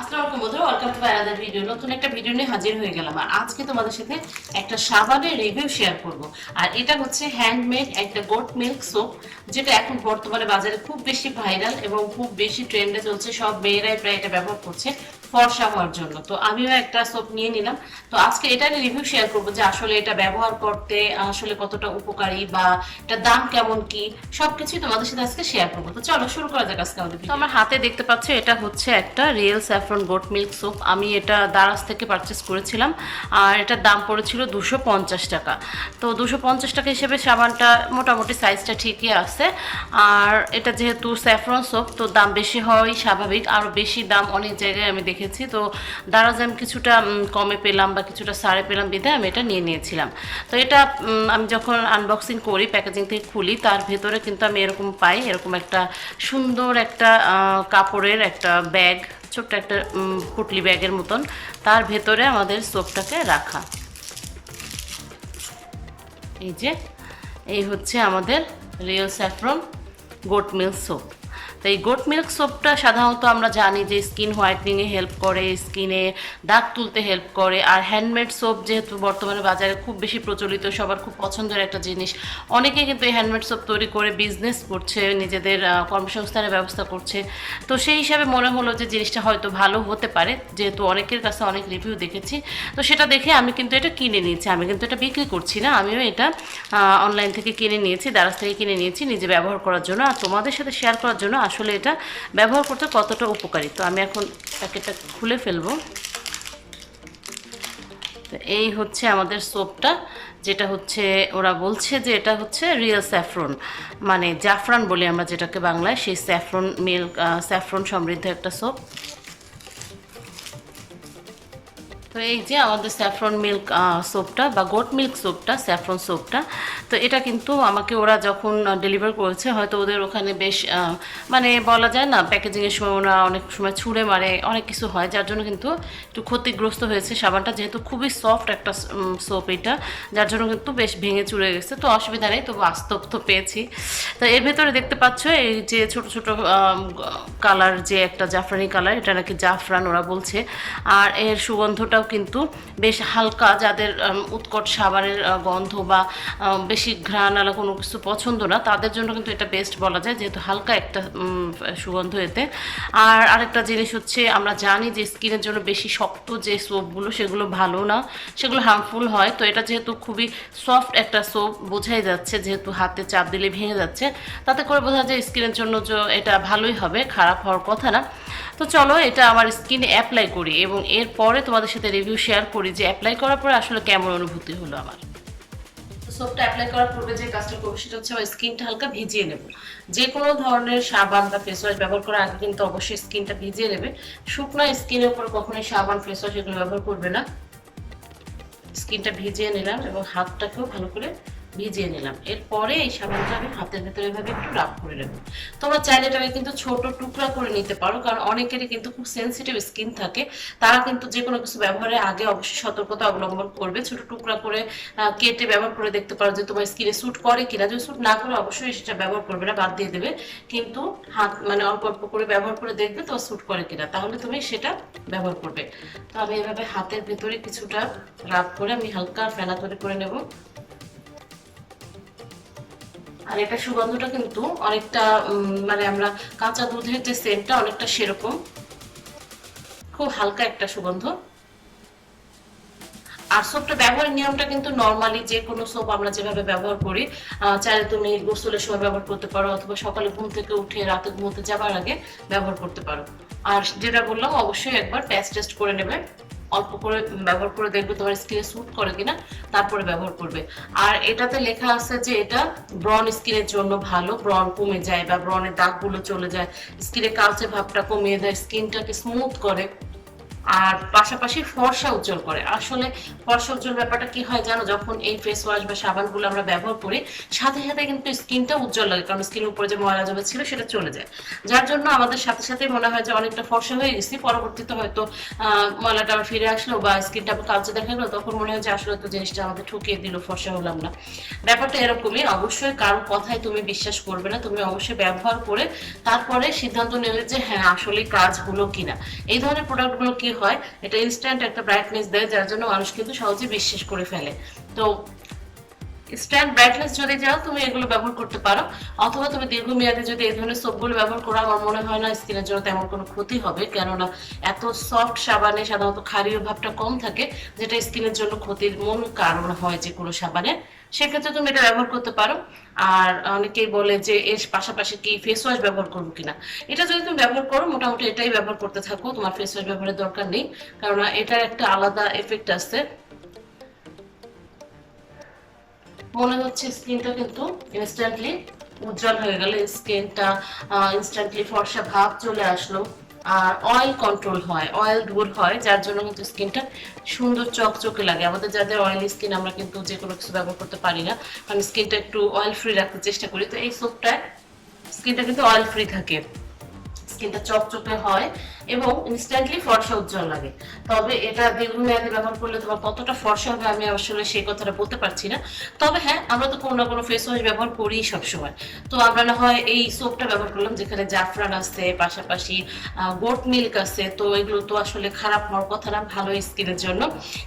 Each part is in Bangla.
আসসালামু আলাইকুম বন্ধুরা welcome to my other video নতুন একটা ভিডিও নিয়ে হাজির হয়ে গেলাম। আর আজকে তোমাদের সাথে একটা সাবানের রিভিউ শেয়ার করব। আর এটা হচ্ছে হ্যান্ডমেড একটা গোট মিল্ক সোপ যেটা এখন বর্তমানে বাজারে খুব বেশি ভাইরাল এবং খুব বেশি ট্রেন্ডে চলছে। সব মেয়েরাই প্রায় এটা ব্যবহার করছে। ফর্সা হওয়ার জন্য। তো আমিও একটা সোপ নিয়ে নিলাম। তো আজকে এটা রিভিউ শেয়ার করব যে আসলে এটা ব্যবহার করতে আসলে কতটা উপকারী বা এটার দাম কেমন কি সবকিছুই তোমাদের সাথে আজকে শেয়ার করব। তো চলো শুরু করা যাক আজকে আমাদের তো আমার হাতে দেখতে পাচ্ছ এটা হচ্ছে একটা real saffron goat milk soap আমি এটা দারাজ থেকে পারচেস করেছিলাম আর এটার দাম পড়েছিল দুশো পঞ্চাশ টাকা। তো দুশো পঞ্চাশ টাকা হিসেবে সাবানটা মোটামুটি সাইজটা ঠিকই আছে। আর এটা যেহেতু স্যাফরন সোপ তো দাম বেশি হওয়াই স্বাভাবিক। আরও বেশি দাম অনেক জায়গায় আমি দেখেছি তো দারাজ আমি কিছুটা কমে পেলাম বা কিছুটা সারে পেলাম বিধে আমি এটা নিয়ে নিয়েছিলাম। তো এটা আমি যখন আনবক্সিং করি প্যাকেজিং থেকে খুলি, তার ভেতরে কিন্তু আমি এরকম পাই, এরকম একটা সুন্দর একটা কাপড়ের একটা ব্যাগ ছোট্ট একটা পুটলি ব্যাগের মতন, তার ভেতরে আমাদের সোপটাকে রাখা। এই যে, এই হচ্ছে আমাদের real saffron goat milk soap তো এই গোট মিল্ক সোপটা সাধারণত আমরা জানি যে স্কিন হোয়াইটনিংয়ে হেল্প করে স্কিনে দাগ তুলতে হেল্প করে। আর হ্যান্ডমেড সোপ যেহেতু বর্তমানে বাজারে খুব বেশি প্রচলিত, সবার খুব পছন্দের একটা জিনিস। অনেকে কিন্তু এই হ্যান্ডমেড সোপ তৈরি করে বিজনেস করছে, নিজেদের কর্মসংস্থানের ব্যবস্থা করছে। তো সেই হিসাবে মনে হলো যে জিনিসটা হয়তো ভালো হতে পারে। যেহেতু অনেকের কাছে অনেক রিভিউ দেখেছি। তো সেটা দেখে আমি কিন্তু এটা কিনে নিয়েছি। আমি কিন্তু এটা বিক্রি করছি না। আমিও এটা অনলাইন থেকে কিনে নিয়েছি, দারাজ থেকে কিনে নিয়েছি, নিজে ব্যবহার করার জন্য। আর তোমাদের সাথে শেয়ার করার জন্য আসলে এটা ব্যবহার করতে কতটা উপকারী। তো আমি এখন প্যাকেটটা খুলে ফেলব। তো এই হচ্ছে আমাদের সোপটা, যেটা হচ্ছে ওরা বলছে যে এটা হচ্ছে রিয়েল স্যাফরন মানে জাফরান বলি আমরা যেটাকে বাংলায়, সেই স্যাফরন মিল্ক স্যাফরন সমৃদ্ধ একটা সোপ। তো এই যে আমাদের স্যাফরন মিল্ক সোপটা বা গোট মিল্ক সোপটা স্যাফরন সোপটা তো এটা কিন্তু আমাকে ওরা যখন ডেলিভার করেছে, হয়তো ওদের ওখানে বেশ মানে বলা যায় না প্যাকেজিংয়ের সময় ওরা অনেক সময় ছুঁড়ে মারে, অনেক কিছু হয়, যার জন্য কিন্তু একটু ক্ষতিগ্রস্ত হয়েছে সাবানটা, যেহেতু খুবই সফট একটা সোপ এটা, যার জন্য কিন্তু বেশ ভেঙে চুরে গেছে, তো অসুবিধা নেই, তবু বাস্তব তো পেয়েছি। তো এর ভেতরে দেখতে পাচ্ছ, এই যে ছোট ছোট কালার যে একটা জাফরানি কালার এটা নাকি জাফরান ওরা বলছে, আর এর সুগন্ধটাও কিন্তু বেশ হালকা যাদের উৎকট সাবানের গন্ধ বা বেশি ঘ্রাণ আলা কোনো কিছু পছন্দ না, তাদের জন্য কিন্তু এটা বেস্ট বলা যায়, যেহেতু হালকা একটা সুগন্ধ এতে। আর আরেকটা জিনিস হচ্ছে, আমরা জানি যে স্কিনের জন্য বেশি শক্ত যে সোপগুলো সেগুলো ভালো না, সেগুলো হার্মফুল হয়। তো এটা যেহেতু খুবই সফট একটা সোপ বোঝাই যাচ্ছে যেহেতু হাতে চাপ দিলে ভেঙে যাচ্ছে, তাতে করে বোঝা যায় স্কিনের জন্য এটা ভালোই হবে, খারাপ হওয়ার কথা না। তো চলো, এটা আমার স্কিনে অ্যাপ্লাই করি এবং এরপরে তোমাদের সাথে রিভিউ শেয়ার করি যে অ্যাপ্লাই করার পরে আসলে কেমন অনুভূতি হলো আমার। সোপটা অ্যাপ্লাই করার পূর্বে যে কাজটা করব সেটা হচ্ছে আমার স্কিনটা হালকা ভিজিয়ে নেব। যে কোনো ধরনের সাবান বা ফেস ওয়াশ ব্যবহার করার আগে কিন্তু অবশ্যই স্কিনটা ভিজিয়ে নেবে। শুকনো স্কিনের উপর কখনোই সাবান ফেস ওয়াশ এগুলো ব্যবহার করবে না। স্কিনটা ভিজিয়ে নিলাম এবং হাতটাকেও ভালো করে ভিজিয়ে নিলাম। এরপরে এই সাবানটা আমি হাতের ভেতরে এভাবে একটু রাব করে নেব। তোমরা চাইলে এটাকে কিন্তু ছোট টুকরা করে নিতে পারো, কারণ অনেকেরই কিন্তু খুব সেনসিটিভ স্কিন থাকে। তারা কিন্তু যে কোনো কিছু ব্যবহারের আগে অবশ্যই সতর্কতা অবলম্বন করবে। ছোট টুকরা করে কেটে ব্যবহার করে দেখতে পারো যে তোমার স্কিনে স্যুট করে কিনা। যদি স্যুট না করে, অবশ্যই সেটা ব্যবহার করবে না, বাদ দিয়ে দেবে। কিন্তু হাত মানে অল্প অল্প করে ব্যবহার করে দেখবে তো স্যুট করে কিনা। তাহলে তুমি সেটা ব্যবহার করবে। তো আমি এভাবে হাতের ভেতরে কিছুটা রাব করে আমি হালকা ফেনা তৈরি করে নেব। আর এটা সুগন্ধটা কিন্তু অনেকটা মানে আমরা কাঁচা দুধের যে সেন্টটা অনেকটা সেরকম। খুব হালকা একটা সুগন্ধ। আর সোপটা ব্যবহারের নিয়মটা কিন্তু নর্মালি যে কোনো সোপ আমরা যেভাবে ব্যবহার করি চাইলে তুমি গোসলের সময় ব্যবহার করতে পারো অথবা সকালে ঘুম থেকে উঠে রাতে ঘুমোতে যাবার আগে ব্যবহার করতে পারো। আর যেটা বললাম, অবশ্যই একবার প্যাচ টেস্ট করে নেবে। অল্প করে ব্যবহার করে দেখবে তোমার স্কিনে স্যুট করে কিনা, তারপরে ব্যবহার করবে। আর এটাতে লেখা আছে যে এটা ব্রন স্কিনের জন্য ভালো ব্রন কমে যায় বা ব্রনের দাগগুলো চলে যায়। স্কিনে কালচে ভাবটা কমিয়ে দেয় স্কিনটাকে স্মুথ করে। আর পাশাপাশি ফর্সা উজ্জ্বল করে। আসলে ফর্সা উজ্জ্বল ব্যাপারটা কি হয় জানো? যখন এই ফেস ওয়াশ বা সাবানগুলো আমরা ব্যবহার করি, সাথে সাথে কিন্তু স্কিনটা উজ্জ্বল লাগে, কারণ স্কিনের উপরে যে ময়লা জমা ছিল সেটা চলে যায়। যার জন্য আমাদের সাথে সাথে মনে হয় যে অনেকটা ফর্সা হয়ে গেছি। পরবর্তীতে হয়তো ময়লাটা আবার ফিরে আসলো বা স্কিনটা আবার কালচে দেখা গেলো, তখন মনে হয় যে আসলে তো জিনিসটা আমাদের ঠকিয়ে দিল, ফর্সা হলাম না। ব্যাপারটা এরকমই। অবশ্যই কারও কথায় তুমি বিশ্বাস করবে না। তুমি অবশ্যই ব্যবহার করে তারপরে সিদ্ধান্ত নেবে যে হ্যাঁ আসলে কাজ হলো কিনা। এই ধরনের প্রোডাক্টগুলো কি হয়, এটা ইনস্ট্যান্ট একটা ব্রাইটনেস দেয়, যার জন্য মানুষ কিন্তু সহজে বিশ্বাস করে ফেলে। তো স্ট্যান্ড ব্রাইটনেস যদি যাও তুমি এগুলো ব্যবহার করতে পারো। অথবা তুমি দীর্ঘমেয়াদে যদি এই ধরনের সোপগুলো ব্যবহার করো, আমার মনে হয় না স্কিনের জন্য তেমন কোনো ক্ষতি হবে। কেননা এত সফট সাবানে সাধারণত ক্ষারীয় ভাবটা কম থাকে, যেটা স্কিনের জন্য ক্ষতির মূল কারণ হয় যে কোনো সাবানে। সেক্ষেত্রে তুমি এটা ব্যবহার করতে পারো। আর অনেকেই বলে যে, এর পাশাপাশি কি ফেস ওয়াশ ব্যবহার করব কিনা? এটা যদি তুমি ব্যবহার করো, মোটামুটি এটাই ব্যবহার করতে থাকো। তোমার ফেস ওয়াশ ব্যবহারের দরকার নেই। কারণ এটার একটা আলাদা এফেক্ট আছে। মনে হচ্ছে স্কিনটা কিন্তু ইনস্ট্যান্টলি উজ্জ্বল হয়ে গেল, স্কিনটা ইনস্ট্যান্টলি ফর্সা ভাব চলে আসলো। আর অয়েল কন্ট্রোল হয় অয়েল দূর হয়, যার জন্য কিন্তু স্কিনটা সুন্দর চকচকে লাগে। আমাদের যাদের অয়েলি স্কিন আমরা কিন্তু যে কোনো কিছু ব্যবহার করতে পারি না, কারণ স্কিনটা একটু অয়েল ফ্রি রাখতে চেষ্টা করি। তো এই সোপটায় স্কিনটা কিন্তু অয়েল ফ্রি থাকে। স্কিনটা চকচকে হয় এবং ইনস্ট্যান্টলি ফর্সা উজ্জ্বল লাগে। তবে এটা দীর্ঘমেয়াদী ব্যবহার করলে তোমার কতটা ফর্সা হবে আমি আসলে সেই কথাটা বলতে পারছি না। তবে হ্যাঁ আমরা তো কোনো না কোনো ফেস ওয়াশ ব্যবহার করি সবসময়। তো আমরা না হয় এই সোপটা ব্যবহার করলাম যেখানে জাফরান আছে, পাশাপাশি গোট মিল্ক আছে। তো এগুলো তো আসলে খারাপ হওয়ার কথা না, ভালো স্কিনের জন্য।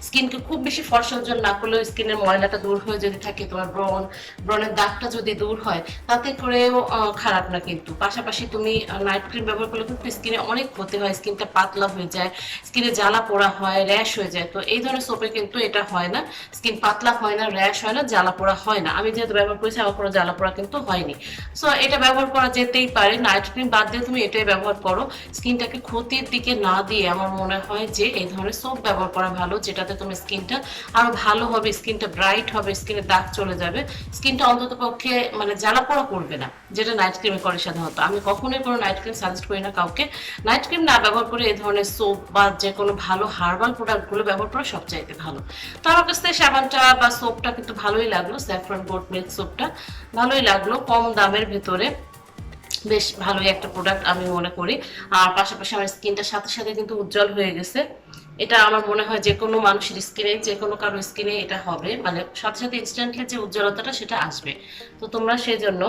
স্কিনকে খুব বেশি ফর্সা উজ্জ্বল না করলেও স্কিনের ময়লাটা দূর হয়ে যদি থাকে, তোমার ব্রণ, ব্রণের দাগটা যদি দূর হয়, তাতে করেও খারাপ না কিন্তু। পাশাপাশি তুমি নাইট ক্রিম ব্যবহার করলে কিন্তু স্কিনে অনেক ক্ষতি হয়। স্কিনটা পাতলা হয়ে যায়, স্কিনে জ্বালা পোড়া হয়, র্যাশ হয়ে যায়। তো এই ধরনের সোপে কিন্তু এটা হয় না। স্কিন পাতলা হয় না, র্যাশ হয় না, জ্বালা পোড়া হয় না। আমি যেহেতু ব্যবহার করেছি, আমার কোনো জ্বালা পোড়া কিন্তু হয়নি। সো এটা ব্যবহার করা যেতেই পারে। নাইট ক্রিম বাদ দিয়ে তুমি এটাই ব্যবহার করো। স্কিনটাকে ক্ষতির দিকে না দিয়ে আমার মনে হয় যে এই ধরনের সোপ ব্যবহার করা ভালো, যেটাতে তুমি স্কিনটা আরও ভালো হবে, স্কিনটা ব্রাইট হবে, স্কিনে দাগ চলে যাবে। স্কিনটা অন্তত পক্ষে মানে জ্বালা পোড়া করবে না, যেটা নাইট ক্রিমে করে সাধারণত। আমি কখনোই কোনো নাইট ক্রিম সাজেস্ট করি না কাউকে। নাইট ক্রিম না ব্যবহার করে এই ধরনের সোপ বা যে কোনো ভালো হার্বাল প্রোডাক্টগুলো ব্যবহার করা সবচাইতে ভালো। তো আমার কাছ সাবানটা বা সোপটা কিন্তু ভালোই লাগল স্যাফরন গোট মিল্ক সোপটা ভালোই লাগল, কম দামের ভেতরে। বেশ ভালোই একটা প্রোডাক্ট আমি মনে করি। আর পাশাপাশি আমার স্কিনটার সাথে সাথে কিন্তু উজ্জ্বল হয়ে গেছে। এটা আমার মনে হয় যে কোনো মানুষের স্কিনে যে কোনো কারও স্কিনে এটা হবে। মানে সাথে সাথে ইনস্ট্যান্টলি যে উজ্জ্বলতাটা সেটা আসবে। তো তোমরা সেই জন্য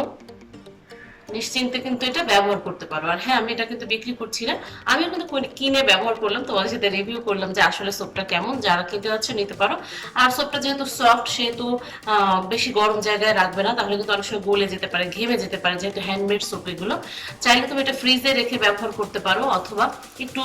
নিশ্চিন্তে কিন্তু এটা ব্যবহার করতে পারো। আর হ্যাঁ আমি এটা কিন্তু বিক্রি করছি না। আমি কিন্তু কিনে ব্যবহার করলাম। তোমাদের সাথে রিভিউ করলাম যে আসলে সোপটা কেমন, যারা কিনতে যাচ্ছে নিতে পারো। আর সোপটা যেহেতু সফট সেহেতু বেশি গরম জায়গায় রাখবে না, তাহলে কিন্তু অনেক সময় গলে যেতে পারে, ঘেমে যেতে পারে, যেহেতু হ্যান্ডমেড সোপ এগুলো। চাইলে তুমি এটা ফ্রিজে রেখে ব্যবহার করতে পারো, অথবা একটু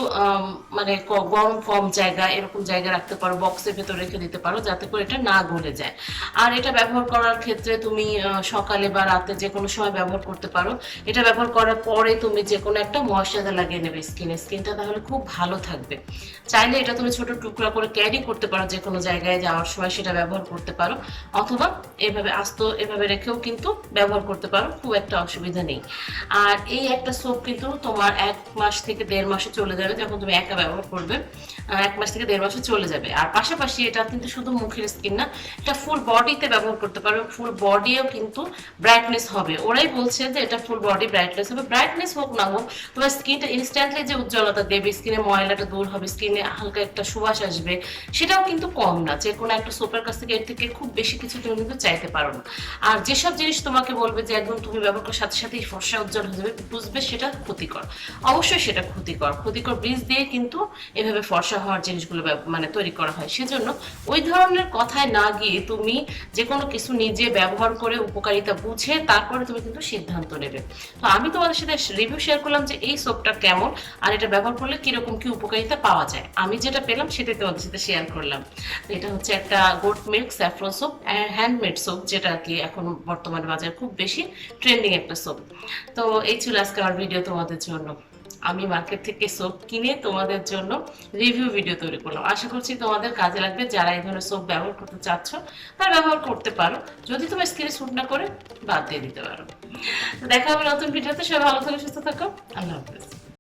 মানে গরম কম জায়গা, এরকম জায়গায় রাখতে পারো বক্সের ভেতর রেখে দিতে পারো, যাতে করে এটা না গলে যায়। আর এটা ব্যবহার করার ক্ষেত্রে তুমি সকালে বা রাতে যে কোনো সময় ব্যবহার করতে পারো। এটা ব্যবহার করার পরে তুমি যে কোনো একটা ময়শ্চারাইজার লাগিয়ে নেবে স্কিনে স্কিনটা তাহলে খুব ভালো থাকবে। চাইলে এটা তুমি ছোট টুকরা করে ক্যারি করতে পারো যে কোনো জায়গায় যাওয়ার সময় সেটা ব্যবহার করতে পারো। অথবা এভাবে আস্ত এভাবে রেখেও কিন্তু ব্যবহার করতে পারো, খুব একটা অসুবিধা নেই। আর এই একটা সোপ কিন্তু তোমার এক মাস থেকে দেড় মাসে চলে যাবে যখন তুমি একা ব্যবহার করবে। এক মাস থেকে দেড় মাসে চলে যাবে। আর পাশাপাশি এটা কিন্তু শুধু মুখের স্কিন না, এটা ফুল বডিতে ব্যবহার করতে পারবে ফুল বডিও কিন্তু ব্রাইটনেস হবে। ওরাই বলছে যে এটা ফুল বডি ব্রাইটনেস হবে। ব্রাইটনেস হোক না হোক তোমার স্কিনটা ইনস্ট্যান্টলি যে উজ্জ্বলতা দেবে স্কিনে ময়লাটা দূর হবে স্কিনে হালকা একটা সুবাস আসবে, সেটাও কিন্তু কম না। যে কোনো একটা সোপের কাছ থেকে এর থেকে খুব বেশি কিছু তুমি কিন্তু চাইতে পারো না। আর যেসব জিনিস তোমাকে বলবে যে একদম তুমি ব্যবহার করার সাথে সাথেই ফর্সা উজ্জ্বল হয়ে যাবে, বুঝবে সেটা ক্ষতিকর। অবশ্যই সেটা ক্ষতিকর। ক্ষতিকর বীজ দিয়ে কিন্তু এভাবে ফর্সা হওয়ার জিনিসগুলো মানে তৈরি করা হয়। সেজন্য ওই ধরনের কথায় না গিয়ে তুমি যে কোনো কিছু নিজে ব্যবহার করে উপকারিতা বুঝে তারপরে তুমি কিন্তু সিদ্ধান্ত নেবে। তো আমি তোমাদের সাথে রিভিউ শেয়ার করলাম যে এই সোপটা কেমন, আর এটা ব্যবহার করলে কীরকম কি উপকারিতা পাওয়া যায়। আমি যেটা পেলাম সেটাই তোমাদের সাথে শেয়ার করলাম। এটা হচ্ছে একটা goat milk saffron soap handmade soap যেটা আর কি এখন বর্তমানে বাজারে খুব বেশি ট্রেন্ডিং একটা সোপ তো এই ছিল আজকে আমার ভিডিও তোমাদের জন্য। আমি মার্কেট থেকে সোপ কিনে তোমাদের জন্য রিভিউ ভিডিও তৈরি করলাম। আশা করছি তোমাদের কাজে লাগবে যারা এই ধরনের সোপ ব্যবহার করতে চাচ্ছ, তারা ব্যবহার করতে পারো। যদি তোমার স্কিনে স্যুট না করে, বাদ দিয়ে দিতে পারো। দেখা হবে নতুন ভিডিওতে সবাই ভালো থাকো, সুস্থ থাকো। আল্লাহ হাফেজ।